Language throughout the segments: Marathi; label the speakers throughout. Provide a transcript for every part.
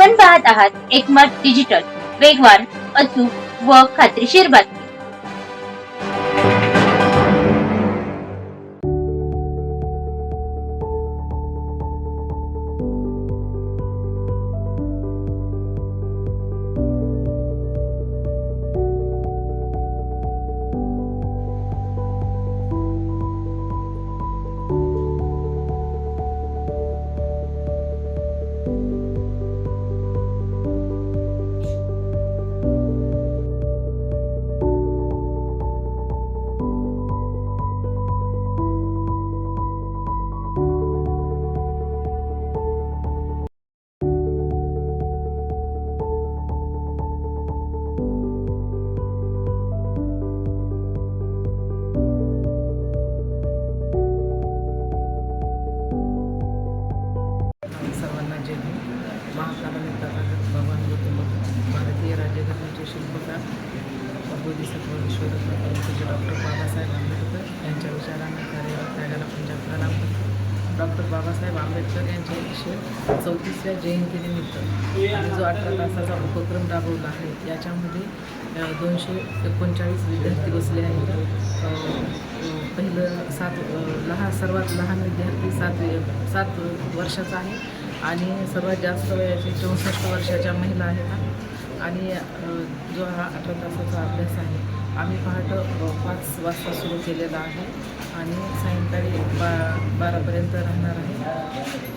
Speaker 1: आपण पाहत आहात एकमत डिजिटल वेगवान अचूक व खात्रीशीर बातमी
Speaker 2: विश्वरत्न डॉक्टर बाबासाहेब आंबेडकर यांच्या विचारांना कार्यरत त्यागाला पंजाब प्रणाम करतो. डॉक्टर बाबासाहेब आंबेडकर यांच्या एकशे चौतीसव्या जयंतीनिमित्त आम्ही जो अठरा तासाचा उपक्रम राबवला आहे याच्यामध्ये दोनशे एकोणचाळीस विद्यार्थी बसले आहेत. पहिलं सात लहान सर्वात लहान विद्यार्थी सात सात वर्षाचा आहे आणि सर्वात जास्त वयाची चौसष्ट वर्षाच्या महिला आहेत. आणि जो हा अठरा तासाचा अभ्यास आहे आम्ही पहाटं पाच वाजता सुरू केलेला आहे आणि सायंकाळी बा बारापर्यंत राहणार आहे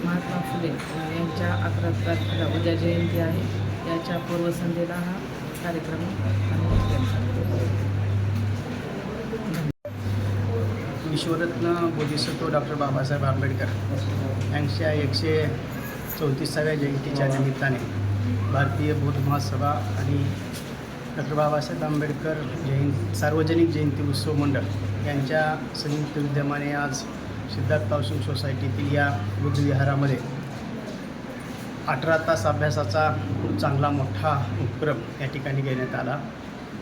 Speaker 2: महात्मा फुले यांच्या अकरा तारखेला उद्या जयंती आहे. याच्या पूर्वसंध्येला हा कार्यक्रम
Speaker 3: विश्वरत्न बोधिसत्व डॉक्टर बाबासाहेब आंबेडकर यांच्या एकशे चौतीसाव्या जयंतीच्या निमित्ताने भारतीय बौद्ध महासभा आणि डॉक्टर बाबासाहेब आंबेडकर जयंती सार्वजनिक जयंती उत्सव मंडळ यांच्या संयुक्त विद्यमाने आज सिद्धार्थ पावसिंग सोसायटीतील या बुद्धविहारामध्ये अठरा तास अभ्यासाचा खूप चांगला मोठा उपक्रम या ठिकाणी घेण्यात आला.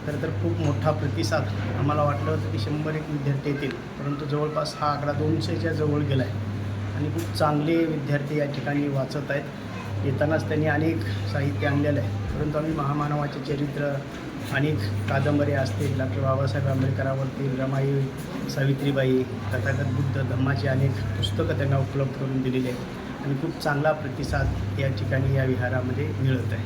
Speaker 3: खरं तर खूप मोठा प्रतिसाद आम्हाला वाटलं होतं की शंभर एक विद्यार्थी येतील परंतु जवळपास हा आकडा दोनशेच्या जवळ गेला आहे आणि खूप चांगले विद्यार्थी या ठिकाणी वाचत आहेत. येतानाच त्यांनी अनेक साहित्य आणलेलं आहे. परंतु आम्ही महामानवाचे चरित्र अनेक कादंबऱ्या असतील डॉक्टर बाबासाहेब आंबेडकरावरतील रमाई सावित्रीबाई तथागत बुद्ध धम्माची अनेक पुस्तकं त्यांना उपलब्ध करून दिलेली आहेत. आणि खूप चांगला प्रतिसाद या ठिकाणी या विहारामध्ये मिळत आहे.